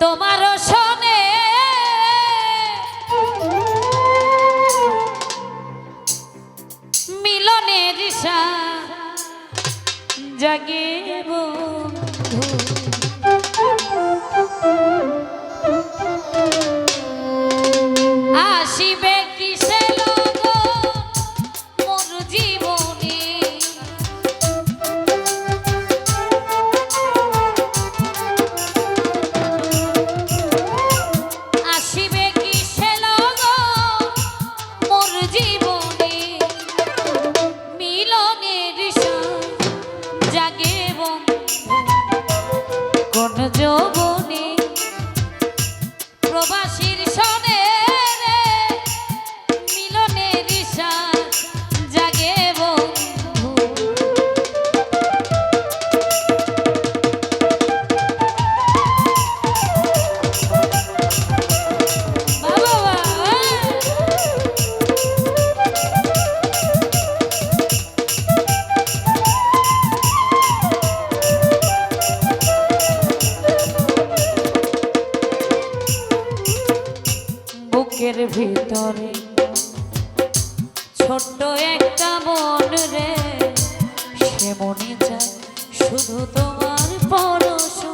তোমার বুকের ভিতরে। ছোট্ট একটা মন রে সে মনে যায় শুধু তোমার পরশু।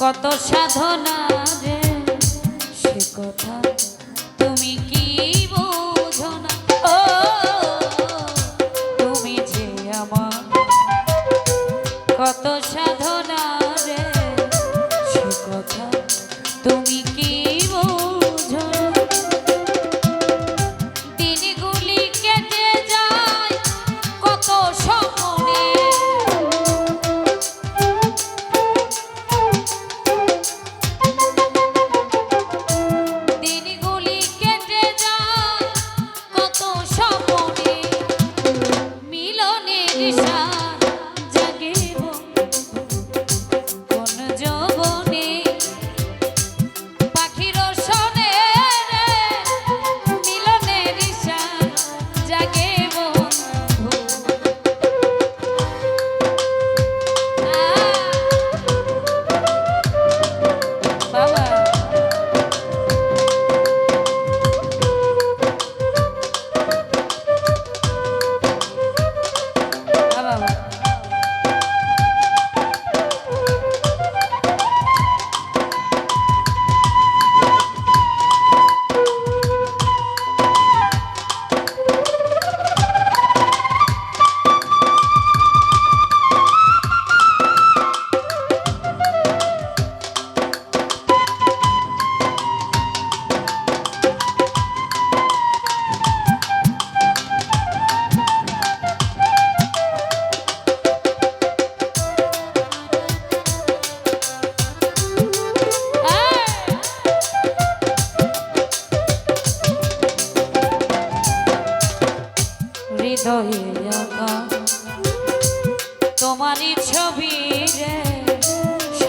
কত সাধনা যে সে কথা তুমি কি বোঝো না? তুমি যে আমার কত সাধনা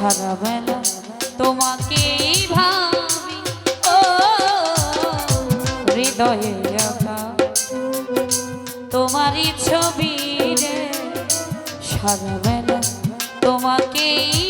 সারাবেলা তোমাকেই ভাবি। হৃদয়ে তোমারই ছবি রে সারাবেলা তোমাকেই